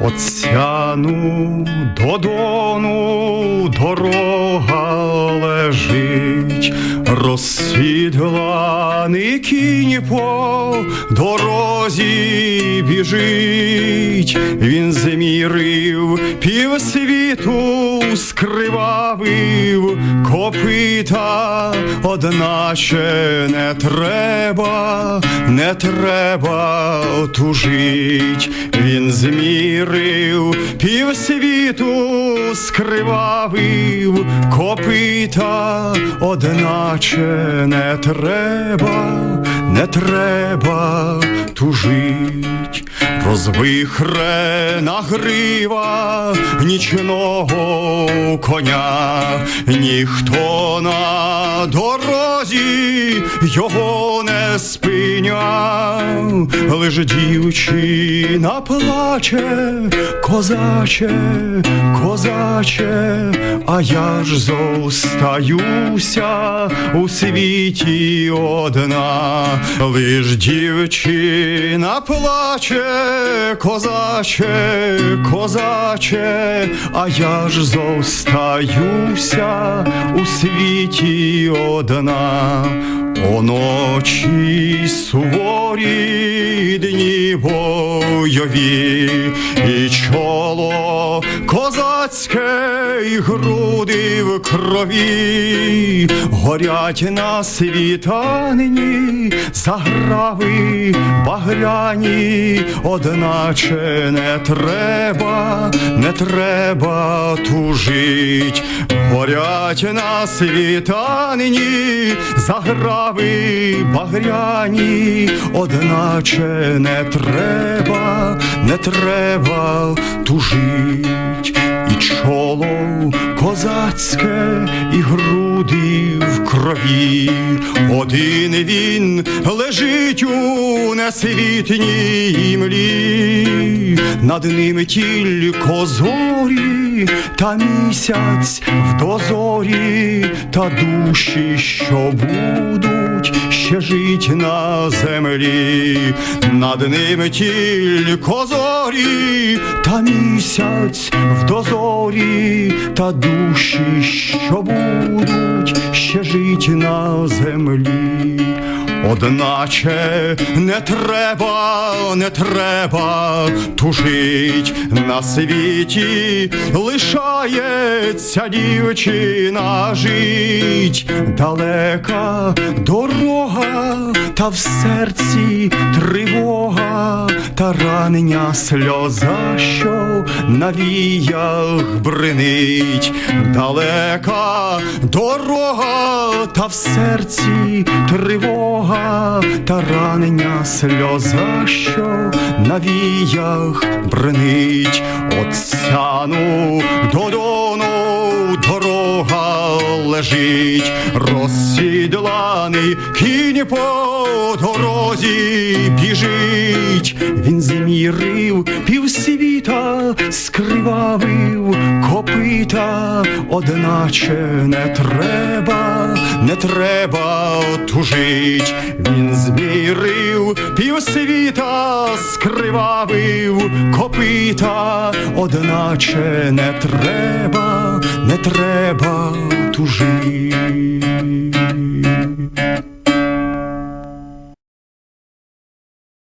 Отцяну до дону дорога лежить, розсідланий кінь по дорозі біжить, він змірив півсвіту, скривавив. Копита, одначе не треба, не треба тужить, він змірив півсвіту, скривавив. Копита, одначе не треба, не треба тужить, розвихрена грива нічного коня, ніхто на дорозі його не спиняв, лиш дівчина плаче, козаче, козаче, а я ж зостаюся у світі одна, лиш дівчина плаче, козаче, козаче, а я ж зостаюся у світі одна. Оночі суворі дні бойові, і чоло козацьке, і груди в крові, горять на світанині заграви багряні, одначе не треба, не треба тужить, горять на світанині заграви багряні, одначе не треба, не треба тужить, і чоло козацьке, і груди крові, один він лежить у несвітній млі, над ним тільки зорі, та місяць в дозорі, та душі, що будуть ще жить на землі, над ним тільки зорі, та місяць в дозорі, та душі, що будуть ще на землі. Одначе не треба, не треба тужить на світі, лишається дівчина жить, далека дорога, та в серці тривога, та ранення сльоза, що на віях бренить, далека дорога, та в серці тривога, та ранення сльоза, що на віях бренить, Отцяну додону дорога лежить, розсідланий кінь по дорозі біжить, він змірив скривавив копита, одначе не треба, не треба тужить, він змірив півсвіта, скривавив копита, одначе не треба, не треба тужить.